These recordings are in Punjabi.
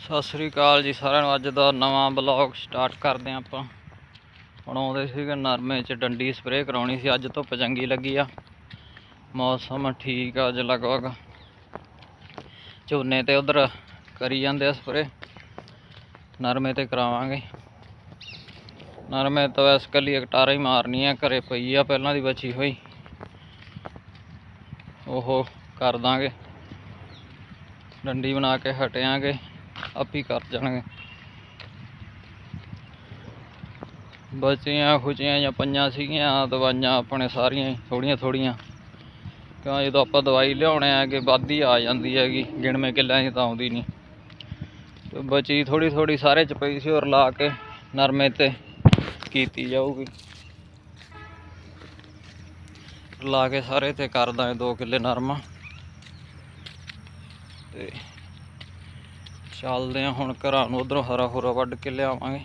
ਸਤਿ ਸ੍ਰੀ ਅਕਾਲ ਜੀ ਸਾਰਿਆਂ ਨੂੰ, ਅੱਜ ਦਾ ਨਵਾਂ ਬਲੌਗ ਸਟਾਰਟ ਕਰਦੇ ਹਾਂ ਆਪਾਂ। ਹੁਣ ਆਉਂਦੇ ਸੀਗੇ ਨਰਮੇ 'ਚ, ਡੰਡੀ ਸਪਰੇਅ ਕਰਾਉਣੀ ਸੀ, ਅੱਜ ਧੁੱਪ ਚੰਗੀ ਲੱਗੀ ਆ। ਮੌਸਮ ਠੀਕ ਆ ਅੱਜ ਲਗਭਗ। ਝੋਨੇ ਤੇ ਉਧਰ ਕਰੀ ਜਾਂਦੇ ਆ ਸਪਰੇਅ ਨਰਮੇ ਤੇ ਕਰਾਵਾਂਗੇ। ਨਰਮੇ ਤੋਂ ਵੈਸ ਕੱਲੀ ਇਕਟਾਰਾ ਹੀ ਮਾਰਨੀ ਆ, ਘਰੇ ਪਈ ਆ, ਪਹਿਲਾਂ ਦੀ ਬਚੀ ਹੋਈ। ਉਹ ਕਰ ਦਾਂਗੇ। ਡੰਡੀ ਬਣਾ ਕੇ ਹਟਿਆਂਗੇ। ਆਪ ਹੀ ਕਰ ਜਾਣਗੇ। ਬਚੀਆਂ ਖੁਚੀਆਂ ਜਾਂ ਪੰਜਾਂ ਸੀਗੀਆਂ, ਦਵਾਈਆਂ ਆਪਣੇ ਸਾਰੀਆਂ ਥੋੜੀਆਂ ਥੋੜੀਆਂ। ਕਿਉਂ, ਜਦੋਂ ਆਪਾਂ ਦਵਾਈ ਲਿਆਉਣੇ ਆ ਕਿ ਵੱਧ ਹੀ ਆ ਜਾਂਦੀ ਹੈਗੀ, ਗਿਣਵੇਂ ਕਿੱਲਿਆਂ 'ਚ ਤਾਂ ਆਉਂਦੀ ਨਹੀਂ। ਤੇ ਬਚੀ ਥੋੜੀ ਥੋੜੀ ਸਾਰੇ ਚ ਪਈ ਸੀ ਔਰ ਲਾ ਕੇ ਨਰਮੇ ਤੇ ਕੀਤੀ ਜਾਊਗੀ। ਲਾ ਕੇ ਸਾਰੇ ਤੇ ਕਰ ਦਾਂਗੇ 2 ਕਿੱਲੇ ਨਰਮਾ। ਤੇ ਚੱਲਦੇ ਆ ਹੁਣ ਘਰਾਂ ਨੂੰ, ਉਧਰੋਂ ਹਰਾ ਹੁਰਾ ਵੱਢ ਕੇ ਲਿਆਵਾਂਗੇ।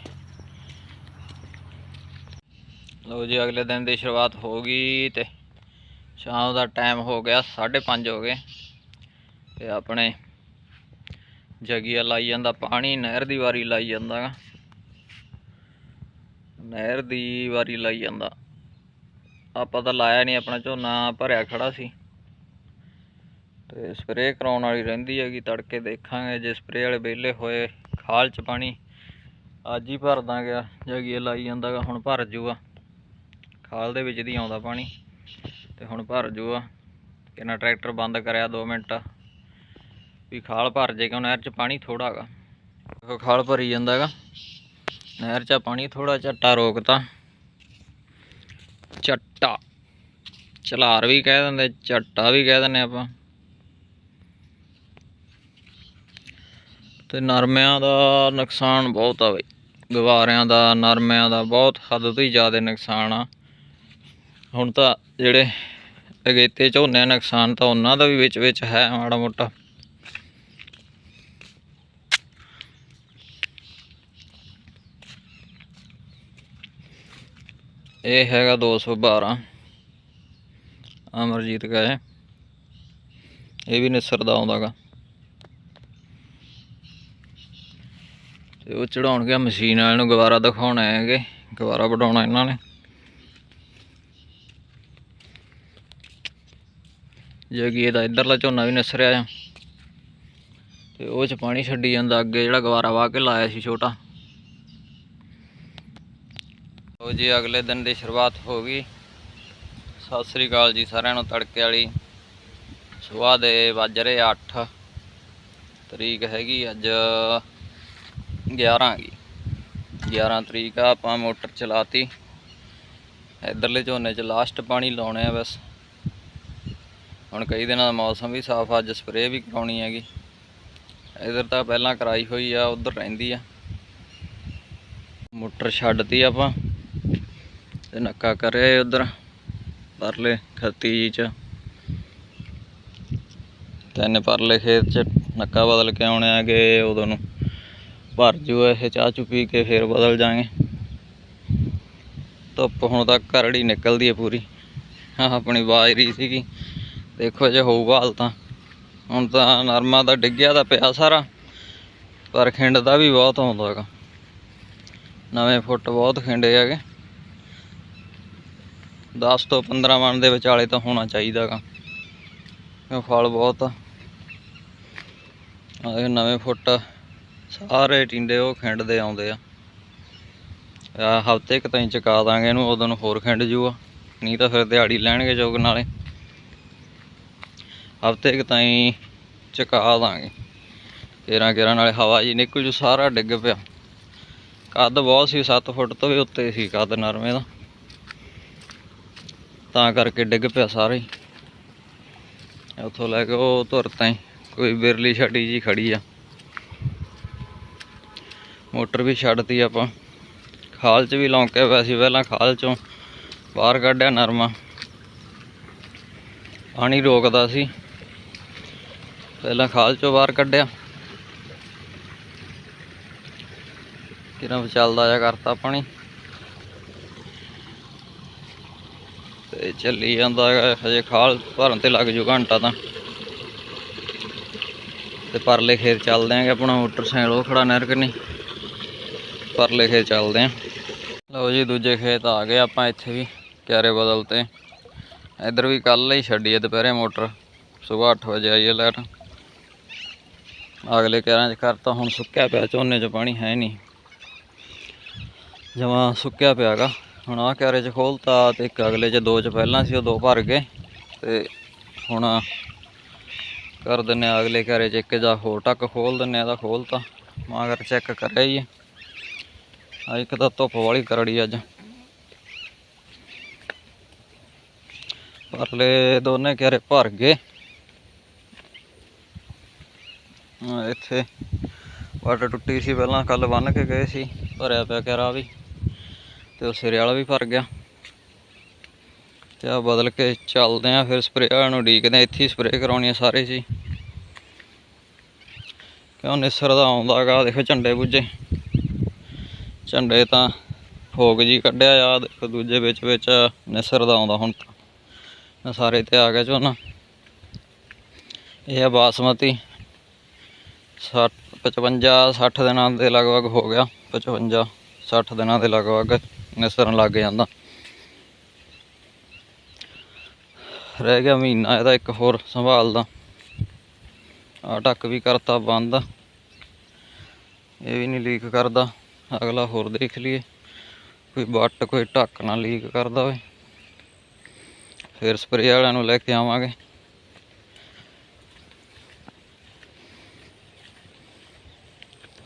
ਲਓ ਜੀ, ਅਗਲੇ ਦਿਨ ਦੀ ਸ਼ੁਰੂਆਤ ਹੋ ਗਈ ਤੇ ਸ਼ਾਮ ਦਾ ਟਾਈਮ ਹੋ ਗਿਆ 5:30 ਹੋ ਗਏ ਤੇ ਆਪਣੇ ਜਗੀਆ ਲਾਈ ਜਾਂਦਾ ਪਾਣੀ, ਨਹਿਰ ਦੀ ਵਾਰੀ ਲਾਈ ਜਾਂਦਾ ਗਾ। ਨਹਿਰ ਦੀ ਵਾਰੀ ਲਾਈ ਜਾਂਦਾ। ਆਪਾਂ ਤਾਂ ਲਾਇਆ ਨਹੀਂ ਆਪਣਾ ਝੋਨਾ ਭਰਿਆ ਖੜਾ ਸੀ। ਤੇ ਸਪਰੇਅ ਕਰਾਉਣ ਵਾਲੀ ਰਹਿੰਦੀ ਹੈਗੀ, ਤੜਕੇ ਦੇਖਾਂਗੇ ਜੇ ਸਪਰੇਅ ਵਾਲੇ ਵਿਹਲੇ ਹੋਏ, ਖਾਲ ਚ ਪਾਣੀ। ਅੱਜ ਹੀ ਭਰ ਦਾਂਗੇ ਜਗੀਏ ਲਾਈ ਜਾਂਦਾਗਾ, ਹੁਣ ਭਰ ਜੂਗਾ ਖਾਲ ਦੇ ਵਿੱਚ ਦੀ ਆਉਂਦਾ ਪਾਣੀ, ਤੇ ਹੁਣ ਭਰ ਜੂਗਾ ਕਿੰਨਾ ਟਰੈਕਟਰ ਬੰਦ ਕਰਿਆ 2 ਮਿੰਟ। ਵੀ ਖਾਲ ਭਰ ਜੇ, ਕਿਉਂ ਨਹਿਰ ਚ ਪਾਣੀ ਥੋੜਾ ਹੈਗਾ ਦੇਖੋ, ਖਾਲ ਭਰੀ ਜਾਂਦਾਗਾ। ਨਹਿਰ ਚ ਪਾਣੀ ਥੋੜਾ ਝੱਟਾ ਰੋਕਤਾ। ਚੱਟਾ ਚਲਾਰ ਵੀ ਕਹਿ ਦਿੰਦੇ ਚੱਟਾ ਵੀ ਕਹਿ ਦਿੰਦੇ ਆਪਾਂ। ਤੇ ਨਰਮਿਆਂ ਦਾ ਨੁਕਸਾਨ ਬਹੁਤ ਆ ਬਈ। ਗਵਾਰਿਆਂ ਦਾ, ਨਰਮਿਆਂ ਦਾ ਬਹੁਤ ਹੱਦ ਤੋਂ ਹੀ ਜ਼ਿਆਦਾ ਨੁਕਸਾਨ ਆ। ਹੁਣ ਤਾਂ ਜਿਹੜੇ ਅਗੇਤੇ ਝੋਨੇ ਆ ਨੁਕਸਾਨ ਤਾਂ ਉਹਨਾਂ ਦਾ ਵੀ ਵਿੱਚ ਵਿੱਚ ਹੈ ਮਾੜਾ ਮੋਟਾ। ਇਹ ਹੈਗਾ 212 ਅਮਰਜੀਤ ਕਾ ਹੈ ਇਹ ਵੀ ਨਿਸਰ ਦਾ ਆਉਂਦਾਗਾ ਤੇ ਉਹ ਚੜਾਉਣਗੇ ਗਿਆ ਮਸ਼ੀਨ ਵਾਲੇ ਨੂੰ, ਗਵਾਰਾ ਦਿਖਾਉਣਾ ਹੈਗੇ, ਗਵਾਰਾ ਵਡਾਉਣਾ ਇਹਨਾਂ ਨੇ। ਜੇ ਜਗੀ ਇਹਦਾ ਇਧਰਲਾ ਝੋਨਾ ਵੀ ਨਿਸਰਿਆ ਆ, ਤੇ ਉਹ ਚ ਪਾਣੀ ਛੱਡੀ ਜਾਂਦਾ, ਅੱਗੇ ਜਿਹੜਾ ਗਵਾਰਾ ਵਾਹ ਕੇ ਲਾਇਆ ਸੀ ਛੋਟਾ। ਲਓ ਜੀ, ਅਗਲੇ ਦਿਨ ਦੀ ਸ਼ੁਰੂਆਤ ਹੋ ਗਈ। ਸਤਿ ਸ੍ਰੀ ਅਕਾਲ ਜੀ ਸਾਰਿਆਂ ਨੂੰ, ਤੜਕੇ ਵਾਲੀ ਸਵੇਰ ਦੇ ਵੱਜ ਰਹੇ 8 ਤਰੀਕ ਹੈਗੀ ਅੱਜ 11 ਗਈ 11 ਤਰੀਕ ਆ, ਆਪਾਂ ਮੋਟਰ ਚਲਾਤੀ। ਇਧਰਲੇ ਝੋਨੇ 'ਚ ਲਾਸਟ ਪਾਣੀ ਲਾਉਣੇ ਆ ਬਸ। ਹੁਣ ਕਈ ਦਿਨਾਂ ਦਾ ਮੌਸਮ ਵੀ ਸਾਫ਼ ਆ, ਅੱਜ ਸਪਰੇਅ ਵੀ ਕਰਾਉਣੀ ਹੈਗੀ। ਇਧਰ ਤਾਂ ਪਹਿਲਾਂ ਕਰਾਈ ਹੋਈ ਆ, ਉਧਰ ਰਹਿੰਦੀ ਆ। ਮੋਟਰ ਛੱਡਤੀ ਆਪਾਂ ਤੇ ਨੱਕਾ ਕਰਿਆ ਉਧਰ, ਪਰਲੇ ਖੱਤੀ ਜੀ ਚ। ਤਿੰਨ ਪਰਲੇ ਖੇਤ ਚ ਨੱਕਾ ਬਦਲ ਕੇ ਆਉਣੇ ਆਗੇ ਉਦੋਂ ਨੂੰ। ਭਰ ਜੂ ਇਹ ਚਾਹ ਚੁ ਪੀ ਕੇ ਫੇਰ ਬਦਲ ਜਾਾਂਗੇ ਧੁੱਪ ਹੁਣ ਤੱਕ ਕਰੜੀ ਨਿਕਲਦੀ ਹੈ ਪੂਰੀ। ਆਹ ਆਪਣੀ ਬਾਜਰੀ ਸੀਗੀ। ਦੇਖੋ ਜੇ ਹੋਊਗਾ ਹਾਲ ਤਾਂ। ਹੁਣ ਤਾਂ ਨਰਮਾ ਦਾ ਡਿੱਗਿਆ ਤਾਂ ਪਿਆ ਸਾਰਾ। ਪਰ ਖਿੰਡ ਦਾ ਵੀ ਬਹੁਤ ਆਉਂਦਾ ਹੈਗਾ। ਨਵੇਂ ਫੁੱਟ ਬਹੁਤ ਖਿੰਡੇ ਹੈਗੇ। 10 ਤੋਂ 15 ਮਣ ਦੇ ਵਿਚਾਲੇ ਤਾਂ ਹੋਣਾ ਚਾਹੀਦਾ ਹੈਗਾ। ਫਲ ਬਹੁਤ ਆ। ਇਹ ਨਵੇਂ ਫੁੱਟ ਸਾਰੇ ਟਿੰਡੇ ਉਹ ਖਿੰਡਦੇ ਆਉਂਦੇ ਆ। ਹਫ਼ਤੇ ਕੁ ਤਾਈਂ ਚਕਾ ਦਾਂਗੇ ਇਹਨੂੰ, ਉਦੋਂ ਨੂੰ ਹੋਰ ਖਿੰਡ ਜੂਗਾ। ਨਹੀਂ ਤਾਂ ਫਿਰ ਦਿਹਾੜੀ ਲੈਣਗੇ ਜੋਗ ਨਾਲੇ। ਹਫ਼ਤੇ ਕੁ ਤਾਈਂ ਚਕਾ ਦਾਂਗੇ। ਕੇਰਾਂ ਕੇਰਾਂ ਨਾਲੇ ਹਵਾ ਜੀ ਨਿਕਲ ਜੂ, ਸਾਰਾ ਡਿੱਗ ਪਿਆ। ਕੱਦ ਬਹੁਤ ਸੀ 7 ਫੁੱਟ ਤੋਂ ਵੀ ਉੱਤੇ ਸੀ ਕੱਦ ਨਰਮੇ ਦਾ। ਤਾਂ ਕਰਕੇ ਡਿੱਗ ਪਿਆ ਸਾਰੇ ਉੱਥੋਂ ਲੈ ਕੇ ਉਹ ਧੁਰ ਤਾਈਂ, ਕੋਈ ਬਿਰਲੀ ਛੱਡੀ ਜੀ ਖੜੀ ਆ। ਮੋਟਰ ਵੀ ਛੱਡਤੀ ਆਪਾਂ। ਖਾਲ 'ਚ ਵੀ ਲੌਂਕੇ ਪਿਆ ਸੀ ਪਹਿਲਾਂ ਖਾਲ 'ਚੋਂ, ਬਾਹਰ ਕੱਢਿਆ ਨਰਮਾ। ਪਾਣੀ ਰੋਕਦਾ ਸੀ। ਪਹਿਲਾਂ ਖਾਲ 'ਚੋਂ ਬਾਹਰ ਕੱਢਿਆ। ਕਿਰਾਂ ਚੱਲਦਾ ਜਾ ਕਰਤਾ ਪਾਣੀ। ਤੇ ਚੱਲੀ ਜਾਂਦਾ ਹੈਗਾ, ਹਜੇ ਖਾਲ ਭਰਨ ਤੇ ਲੱਗ ਜੂ ਘੰਟਾ ਤਾਂ। ਤੇ ਪਰਲੇ ਖੇਤ ਚੱਲਦੇ ਆਂਗੇ ਆਪਣਾ ਮੋਟਰਸਾਈਕਲ, ਉਹ ਖੜਾ ਨਹਿਰ ਕੰਨੀ। ਪਰਲੇ ਖੇਤ ਚੱਲਦੇ ਆਂ। ਲਓ ਜੀ, ਦੂਜੇ ਖੇਤ ਆ ਗਏ ਆਪਾਂ ਇੱਥੇ ਵੀ, ਕਿਆਰੇ ਬਦਲਤੇ ਇੱਧਰ ਵੀ ਕੱਲ ਹੀ ਛੱਡੀ ਹੈ ਦੁਪਹਿਰੇ ਮੋਟਰ, ਸਵੇਰ 8 ਵਜੇ ਆਈ ਹੈ ਲਾਈਟ। ਅਗਲੇ ਕਿਆਰਿਆਂ 'ਚ ਕਰਤਾ ਹੁਣ ਸੁੱਕਿਆ ਪਿਆ, ਝੋਨੇ 'ਚ ਪਾਣੀ ਹੈ ਨਹੀਂ। ਜਮਾ ਸੁੱਕਿਆ ਪਿਆਗਾ। ਹੁਣ ਆਹ ਕਿਆਰੇ 'ਚ ਖੋਲਤਾ ਤੇ ਇੱਕ ਅਗਲੇ 'ਚ ਦੋ 'ਚ ਪਹਿਲਾਂ ਸੀ, ਉਹ ਦੋ ਭਰ ਗਏ। ਤੇ ਹੁਣ ਕਰ ਦਿੰਨੇ ਆ ਅਗਲੇ ਕਿਆਰੇ 'ਚ ਇੱਕ ਜਾਂ ਹੋਰ ਟੱਕ ਖੋਲ ਦਿੰਨੇ ਆ ਇਹਦਾ ਖੋਲਤਾ। ਕਰ ਚੈੱਕ ਕਰਿਆ ਹੀ ਆ ਇੱਕ ਤਾਂ ਧੁੱਪ ਵਾਲੀ ਕਰੜੀ ਅੱਜ। ਪਰਲੇ ਦੋਨੇ ਕਿਆਰੇ ਭਰ ਗਏ। ਇੱਥੇ ਵਾਟਰ ਟੁੱਟੀ ਸੀ ਪਹਿਲਾਂ, ਕੱਲ ਬੰਨ ਕੇ ਗਏ ਸੀ, ਭਰਿਆ ਪਿਆ ਕਿਆਰਾ ਵੀ, ਤੇ ਉਹ ਸਿਰੇ ਵਾਲਾ ਵੀ ਭਰ ਗਿਆ। ਤੇ ਆ ਬਦਲ ਕੇ ਚੱਲਦੇ ਆ, ਫਿਰ ਸਪਰੇਅ ਨੂੰ ਉਡੀਕਦੇ ਆ, ਇੱਥੇ ਹੀ ਸਪਰੇਅ ਕਰਾਉਣੀ ਆ ਸਾਰੇ ਸੀ ਕਿਉਂ ਨਿਸਰ ਦਾ ਆਉਂਦਾ ਗਾ, ਦੇਖੋ ਝੰਡੇ ਬੁੱਝੇ। ਝੰਡੇ ਤਾਂ ਫੋਗ ਜੀ ਕੱਢਿਆ ਆ ਦੇਖੋ ਦੂਜੇ ਵਿੱਚ ਵਿੱਚ ਨਿਸਰ ਦਾ ਆਉਂਦਾ ਹੁਣ ਤਾਂ। ਸਾਰੇ ਤੇ ਆ ਗਿਆ ਝੋਨਾ। ਇਹ ਆ ਬਾਸਮਤੀ। 60 55 60 ਦਿਨਾਂ ਦੇ ਲਗਭਗ ਹੋ ਗਿਆ। 55 60 ਦਿਨਾਂ ਦੇ ਲਗਭਗ ਨਿਸਰਨ ਲੱਗ ਜਾਂਦਾ। ਰਹਿ ਗਿਆ ਮਹੀਨਾ, ਇਹਦਾ ਇੱਕ ਹੋਰ ਸੰਭਾਲਦਾ। ਆ ਢੱਕ ਵੀ ਕਰਤਾ ਬੰਦ। ਇਹ ਵੀ ਨਹੀਂ ਲੀਕ ਕਰਦਾ। ਅਗਲਾ ਹੋਰ ਦੇਖ ਲਈਏ। ਕੋਈ ਬੱਟ ਕੋਈ ਢੱਕ ਨਾ ਲੀਕ ਕਰਦਾ ਹੋਵੇ ਫਿਰ ਸਪਰੇ ਵਾਲਿਆਂ ਨੂੰ ਲੈ ਕੇ ਆਵਾਂਗੇ।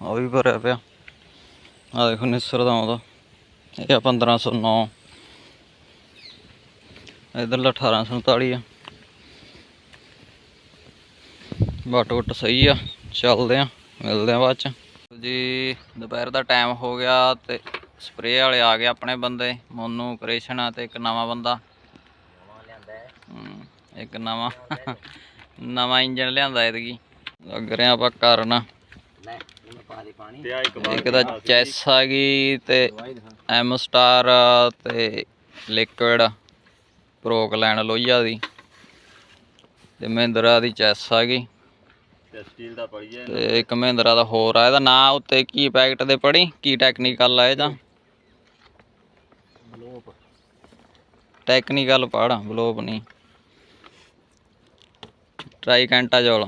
ਆ ਵੀ ਭਰਿਆ ਪਿਆ। ਆ ਦੇਖੋ ਨਿਸਰ ਦਾ ਆਉਂਦਾ ਇਹ ਆ 1509 ਇਧਰਲਾ 1847 ਆ। ਬਟ ਵਟ ਸਹੀ ਆ। ਚੱਲਦੇ ਆ। ਮਿਲਦੇ ਆ ਬਾਅਦ ਚ। ਜੀ, ਦੁਪਹਿਰ ਦਾ ਟਾਈਮ ਹੋ ਗਿਆ ਤੇ ਸਪਰੇਅ ਵਾਲੇ ਆ ਗਏ ਆਪਣੇ ਬੰਦੇ। ਮੋਨੂ ਕ੍ਰਿਸ਼ਨ ਆ ਤੇ ਇੱਕ ਨਵਾਂ ਬੰਦਾ। ਇੱਕ ਨਵਾਂ। ਨਵਾਂ ਇੰਜਨ ਲਿਆਂਦਾ ਇਹਦੀ ਲੱਗ ਰਿਹਾ ਆਪਾਂ ਕਰਨ। ਇੱਕ ਦਾ ਚੈਸ ਆ ਗਈ ਤੇ ਐਮ ਸਟਾਰ ਤੇ ਲਿਕਵਿਡ ਪ੍ਰੋਕਲੈਨ ਲੋਹੀਆ ਦੀ। ਤੇ ਮਹਿੰਦਰਾ ਦੀ ਚੈਸ ਆ ਗਈ। ਸਟੀਲ ਦਾ ਪੜੀਏ ਤੇ ਇੱਕ ਮਹਿੰਦਰਾ ਦਾ ਹੋਰ ਆ ਇਹਦਾ ਨਾਂ ਉੱਤੇ ਕੀ ਪੈਕਟ ਦੇ ਪੜੀ ਕੀ ਟੈਕਨੀਕਲ ਆ ਇਹਦਾ? ਟੈਕਨੀਕਲ ਪੜ ਬਲੋਪ ਨਹੀਂ। ਟਰਾਈ ਕੈਂਟਾ ਜੋਲ।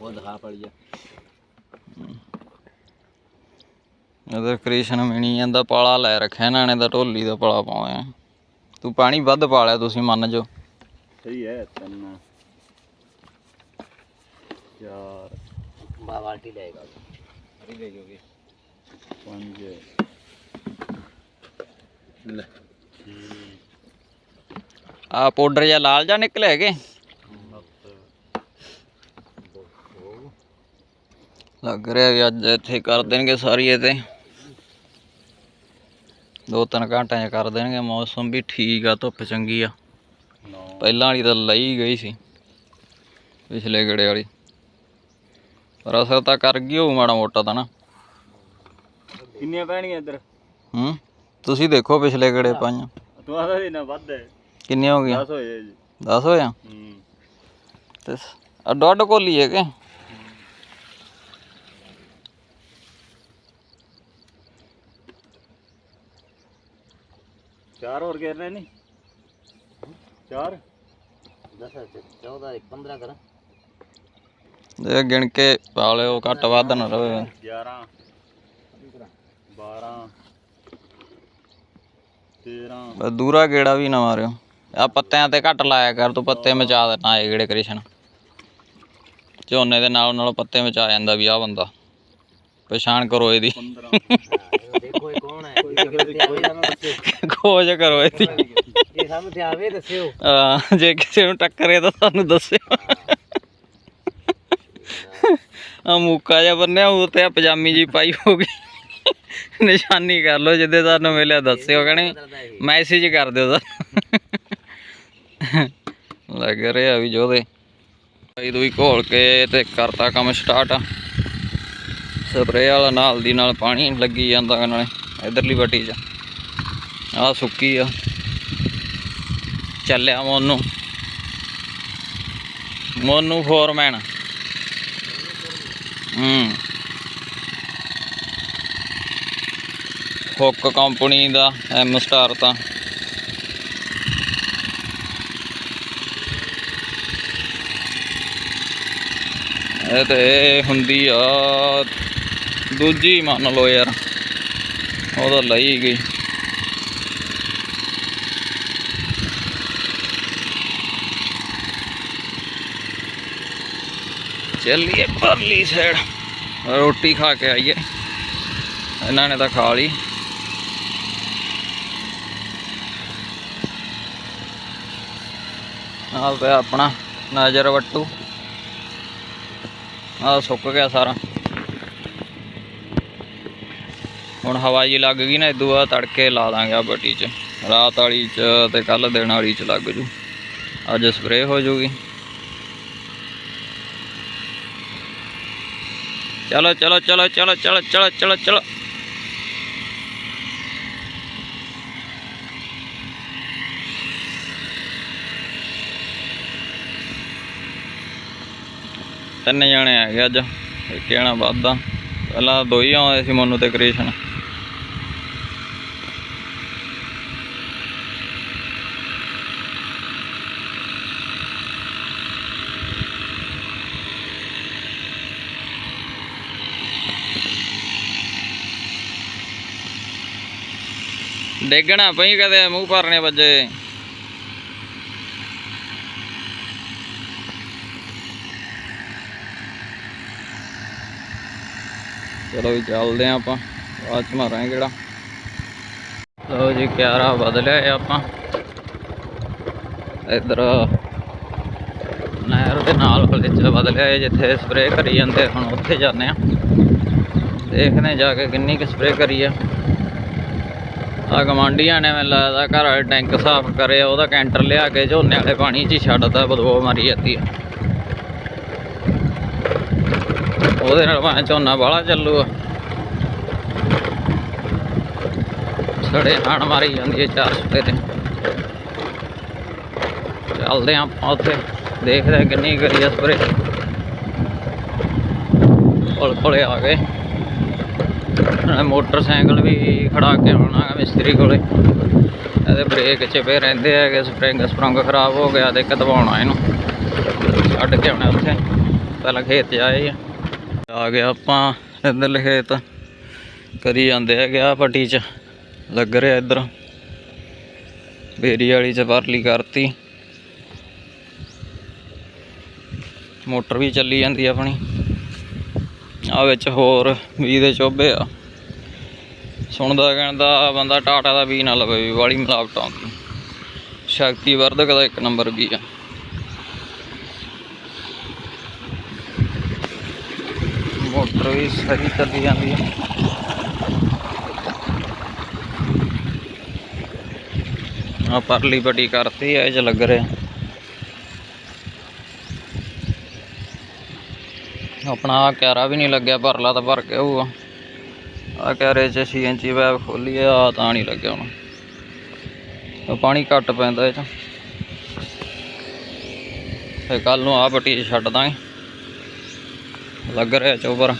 ਉਹ ਦਿਖਾ ਪੜੀਏ ਇਧਰ ਕ੍ਰਿਸ਼ਨ ਮਿਣੀ ਜਾਂਦਾ ਪਾਲਾ ਲੈ ਰੱਖਿਆ ਇਹਨਾਂ ਨੇ ਤਾਂ ਢੋਲੀ ਦਾ ਪਾਲਾ ਪਾਉਇਆ ਤੂੰ ਪਾਣੀ ਵੱਧ ਪਾ ਲਿਆ ਤੁਸੀਂ ਮੰਨ ਜੋ ਸਹੀ ਹੈ ਤਿੰਨ। ਚਾਰ ਬਾ ਬਾਲਟੀ ਲੈਗਾ ਹਰੀ ਲੈ ਗਏ ਪੰਜ। ਲੈ। ਆ ਪਾਊਡਰ ਜਾਂ ਲਾਲ ਜਾਂ ਨਿਕਲੇ ਹੈਗੇ। ਲੱਗ ਰਿਹਾ ਵੀ ਅੱਜ ਇੱਥੇ ਕਰ ਦੇਣਗੇ ਸਾਰੀ ਇਹ ਤੇ। ਦੋ ਤਿੰਨ ਘੰਟਿਆਂ 'ਚ ਕਰ ਦੇਣਗੇ ਮੌਸਮ ਵੀ ਠੀਕ ਆ ਧੁੱਪ ਚੰਗੀ ਆ। ਪਹਿਲਾਂ ਵਾਲੀ ਤਾਂ ਲਈ ਗਈ ਸੀ ਪਿਛਲੇ ਗੇੜੇ ਵਾਲੀ। ਪਰ ਅਸਰ ਤਾਂ ਕਰ ਗਈ ਹੋਊ ਮਾੜਾ ਮੋਟਾ ਤਾਂ ਨਾ। ਕਿੰਨੀਆਂ ਪੈਣੀਆਂ ਇੱਧਰ? ਹੂੰ? ਤੁਸੀਂ ਦੇਖੋ ਪਿਛਲੇ ਗੇੜੇ ਪਾਈਆਂ। ਤੂੰ ਆਦਾ ਸੀ ਨਾ ਵੱਧ। ਹੈ ਕਿੰਨੀਆਂ ਹੋ ਗਈਆਂ? 10 ਹੋਏ ਜੀ। 10 ਹੋਇਆ ਹੂੰ। ਤੇ ਅੱਡੋ ਅੱਡ ਕੋਲੀ ਹੈਗੇ ਚਾਰ ਹੋਰ ਘੇਰਨੇ ਨਹੀਂ? ਚਾਰ? 10 14 15 ਕਰ। ਇਹ ਗਿਣ ਕੇ ਪਾ ਲਿਓ ਘੱਟ ਵੱਧ ਨਾ ਰਵੇ। 11 12 13 ਬਸ ਦੂਰਾ ਗੇੜਾ ਵੀ ਨਾ ਮਾਰਿਓ। ਆ ਪੱਤਿਆਂ ਤੇ ਘੱਟ ਲਾਇਆ ਕਰ ਤੂੰ ਪੱਤੇ ਮਚਾ ਦੇਣਾ ਇਹ ਗੇੜੇ ਕ੍ਰਿਸ਼ਨ। ਝੋਨੇ ਦੇ ਨਾਲ ਨਾਲ ਪੱਤੇ ਮਚਾ ਜਾਂਦਾ ਵੀ ਆ ਬੰਦਾ। ਪਛਾਣ ਕਰੋ ਇਹਦੀ। 15 ਦੇਖੋ ਇਹ ਕੌਣ ਹੈ? ਕੋਈ ਕੋਈ ਨਾ ਦੱਸਿਓ। ਖੋਜ ਕਰੋ ਇਹਦੀ। ਜੇ ਸਾਹਮਣੇ ਆਵੇ ਦੱਸਿਓ। ਆ ਜੇ ਕਿਸੇ ਨੂੰ ਟੱਕਰੇ ਤਾਂ ਸਾਨੂੰ ਦੱਸਿਓ। ਆ ਮੂਕਾ ਜਿਹਾ ਬੰਨਿਆ, ਉਹ ਤੇ ਆ ਪਜਾਮੀ ਜੀ ਪਾਈ ਹੋ ਗਈ। ਨਿਸ਼ਾਨੀ ਕਰ ਲਓ ਜਿੱਦੇ ਤੁਹਾਨੂੰ ਮਿਲਿਆ, ਦੱਸਿਓ ਕਹਣੇ ਮੈਸੇਜ ਕਰ ਦਿਓ ਤਾਂ। ਲੱਗ ਰਿਹਾ ਵੀ ਜੋਦੇ ਭਾਈ ਦੂਈ ਘੋਲ ਕੇ ਤੇ ਕਰਤਾ ਕੰਮ ਸਟਾਰਟ। ਸਪਰੇ ਵਾਲਾ ਨਾਲ ਦੀ ਨਾਲ ਪਾਣੀ ਲੱਗੀ ਜਾਂਦਾ ਨਾਲੇ ਇਧਰਲੀ ਵੱਟੀ 'ਚ। ਆ ਸੁੱਕੀ ਆ। ਚੱਲਿਆ Monu. Monu foreman. Hook company ਦਾ ਐਮ ਸਟਾਰ ਤਾਂ। ਇਹ ਤੇ ਹੁੰਦੀ ਆ। ਦੂਜੀ ਮੰਨ ਲਓ ਯਾਰ। ਉਹ ਤਾਂ ਲਈ ਗਈ। ਚੱਲੀਏ ਪਰਲੀ ਸਾਈਡ ਰੋਟੀ ਖਾ ਕੇ ਆਈਏ। ਇਹਨਾਂ ਨੇ ਤਾਂ ਖਾ ਲਈ। ਆ ਪਿਆ ਆਪਣਾ ਨਜ਼ਰ ਵੱਟੂ। ਆ ਸੁੱਕ ਗਿਆ ਸਾਰਾ। ਹੁਣ ਹਵਾ ਜੀ ਲੱਗ ਗਈ ਨਾ ਇਦੋਂ ਬਾਅਦ ਤੜਕੇ ਲਾ ਦਾਂਗੇ ਆ ਬੱਟੀ 'ਚ। ਰਾਤ ਵਾਲੀ 'ਚ ਤੇ ਕੱਲ ਦਿਨ ਵਾਲੀ 'ਚ ਲੱਗ ਜੂ। ਅੱਜ ਸਪਰੇਅ ਹੋ ਜੂਗੀ। ਚਲੋ ਚਲੋ ਚਲੋ ਚਲੋ ਚਲੋ ਚਲੋ ਚਲੋ ਚਲੋ। ਤਿੰਨ ਜਣੇ ਹੈਗੇ ਅੱਜ ਇੱਕ ਜਣਾ ਵੱਧਦਾ। ਪਹਿਲਾਂ ਦੋ ਹੀ ਆਉਂਦੇ ਸੀ ਮੋਨੂ ਤੇ ਕ੍ਰਿਸ਼ਨ। ਡੇਗਣਾ ਪਈ ਕਦੇ, ਮੂੰਹ ਭਰਨੇ ਵੱਜੇ। ਚਲੋ ਵੀ ਚੱਲਦੇ ਆਂ ਆਪਾਂ। ਬਾਅਦ ਚ ਮਾਰਾਂਗੇ ਕਿਹੜਾ। ਲਓ ਜੀ, ਕਿਆਰਾ ਬਦਲਿਆ ਹੈ ਆਪਾਂ। ਇਧਰ ਨਹਿਰ ਦੇ ਨਾਲ ਵਾਲੇ ਬਦਲਿਆ ਹੈ ਜਿੱਥੇ ਸਪਰੇਅ ਕਰੀ ਜਾਂਦੇ ਹੁਣ ਉੱਥੇ ਜਾਂਦੇ ਆ। ਦੇਖਦੇ ਜਾ ਕੇ ਕਿੰਨੀ ਕੁ ਸਪਰੇਅ ਕਰੀ ਆ। ਆ ਗਵਾਂਡੀਆਂ ਨੇ ਮੈਨੂੰ ਲੱਗਦਾ ਘਰ ਵਾਲੇ ਟੈਂਕ ਸਾਫ਼ ਕਰੇ, ਉਹਦਾ ਕੈਂਟਰ ਲਿਆ ਕੇ ਝੋਨੇ ਵਾਲੇ ਪਾਣੀ 'ਚ ਹੀ ਛੱਡਦਾ ਬਦਬੂ ਮਾਰੀ ਜਾਂਦੀ ਆ। ਉਹਦੇ ਨਾਲ ਭਾਵੇਂ ਝੋਨਾ ਬਾਹਲਾ ਚੱਲੂਗਾ ਛੜੇ ਹਾਣ ਮਾਰੀ ਜਾਂਦੀ ਹੈ ਚਾਰ ਸਪਰੇ ਤੇ। ਚੱਲਦੇ ਆਂ ਆਪਾਂ ਉੱਥੇ, ਦੇਖਦੇ ਹਾਂ ਕਿੰਨੀ ਕਰੀ ਆ ਸਪਰੇ ਕੋਲ ਕੋਲੇ ਆ ਗਏ ਮੋਟਰਸਾਈਕਲ ਵੀ ਖੜਾ ਕੇ ਆਉਣਾ ਮਿਸਤਰੀ ਕੋਲੇ। ਇਹਦੇ ਬ੍ਰੇਕ ਚਿਪੇ ਰਹਿੰਦੇ ਹੈਗੇ, ਸਪਰਿੰਗ ਸਪਰੰਗ ਖਰਾਬ ਹੋ ਗਿਆ ਤੇ ਇੱਕ ਦਬਾਉਣਾ ਇਹਨੂੰ। ਛੱਡ ਕੇ ਆਉਣਾ ਉੱਥੇ। ਪਹਿਲਾਂ ਖੇਤ ਆਏ ਆ। ਆ ਗਿਆ ਆਪਾਂ ਇੱਧਰ ਖੇਤ। ਕਰੀ ਜਾਂਦੇ ਹੈਗੇ ਆ ਪੱਟੀ 'ਚ। ਲੱਗ ਰਿਹਾ ਇੱਧਰ। ਬੇਰੀ ਵਾਲੀ 'ਚ ਪਰਲੀ ਕਰਤੀ। ਮੋਟਰ ਵੀ ਚੱਲੀ ਜਾਂਦੀ ਆਪਣੀ। ਆ ਵਿੱਚ ਹੋਰ ਵੀ ਦੇ ਚੋਬੇ ਆ। ਸੁਣਦਾ ਕਹਿੰਦਾ ਬੰਦਾ ਟਾਟਾ ਦਾ ਵੀ ਨਾ ਲਵੇ ਵੀ, ਵਾਲੀ ਮਿਲਾਵਟ ਆਉਂਦੀ। ਸ਼ਕਤੀ ਵਰਧਕ ਦਾ ਇੱਕ ਨੰਬਰ ਵੀ ਆ। ਮੋਟਰ ਵੀ ਸਹੀ ਚੱਲੀ ਜਾਂਦੀ ਹੈ ਆ ਪਰਲੀ ਪੱਟੀ ਕਰਤੀ ਐ ਇਹ ਚ ਲੱਗ ਰਿਹਾ। ਆਪਣਾ ਆਹ ਕਿਆਰਾ ਵੀ ਨਹੀਂ ਲੱਗਿਆ ਭਰਲਾ ਤਾਂ ਭਰ ਕੇ ਹੋਊਗਾ ਆ ਕੈਰੇ ਚ 6 ਇੰਚੀ ਵੈਬ ਖੋਲੀ ਆ, ਆਹ ਤਾਂ ਨਹੀਂ ਲੱਗਿਆ ਹੁਣ। ਪਾਣੀ ਘੱਟ ਪੈਂਦਾ ਇਹ ਚ। ਤੇ ਕੱਲ ਨੂੰ ਆ ਪੱਟੀ 'ਚ ਛੱਡ ਦਾਂਗੇ। ਲੱਗ ਰਿਹਾ ਚੋਬਰ।